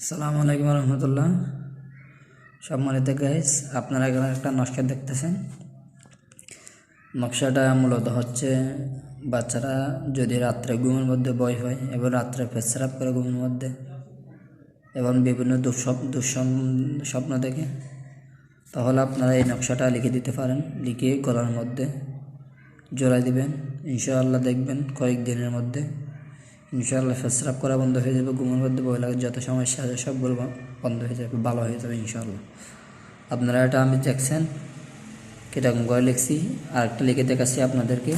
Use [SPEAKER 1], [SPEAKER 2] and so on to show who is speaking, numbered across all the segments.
[SPEAKER 1] আসসালামু আলাইকুম রহমতুল্লাহ। সম্মানিত গাইস আপনারা এখানে একটা নকশা দেখতেছেন। নকশাটা মূলত হচ্ছে, বাচ্চারা যদি রাত্রে ঘুমের মধ্যে বয় হয় এবং রাত্রে পেছরাপ করে ঘুমের মধ্যে এবং বিভিন্ন দুঃস্বপ দুঃস্বপ্ন স্বপ্ন দেখে, তাহলে আপনারা এই নকশাটা লিখে দিতে পারেন। লিখে গলার মধ্যে জোড়াই দিবেন। ইনশাআল্লাহ দেখবেন কয়েকদিনের মধ্যে ইনশাআল্লাহ ফেসরাপ করা বন্ধ হয়ে যাবে, ঘুমের মধ্যে বই লাগে, যত সমস্যা আছে সবগুলো বন্ধ হয়ে যাবে, ভালো হয়ে যাবে ইনশাআল্লাহ। আপনারা এটা আমি দেখছেন, কীরকম করে লিখছি আর একটা লিখে দেখাচ্ছি আপনাদেরকে।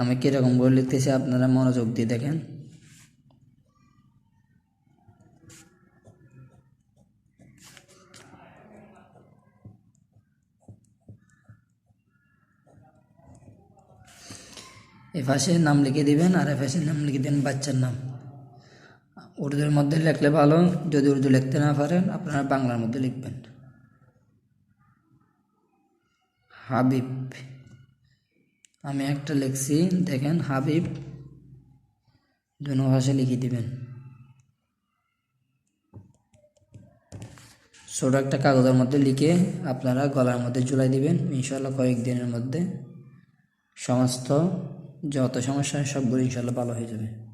[SPEAKER 1] আমি কীরকম করে লিখতেছি, আপনারা মনোযোগ দিয়ে দেখেন। এ পাশে নাম লিখে দিবেন আর এ পাশে নাম লিখে দেবেন বাচ্চার নাম। উর্দুর মধ্যে লিখলে ভালো, যদি উর্দু লিখতে না পারেন আপনারা বাংলার মধ্যে লিখবেন। হাবিব, আমি একটা লিখছি, দেখেন হাবিব দুনো ভাষা লিখে দিবেন। ছোটো একটা কাগজের মধ্যে লিখে আপনারা গলার মধ্যে ঝুলাই দিবেন ইনশাল্লাহ কয়েকদিনের মধ্যে সমস্ত যত সমস্যা সবগুলো ইনশাল্লাহ ভালো হয়ে যাবে।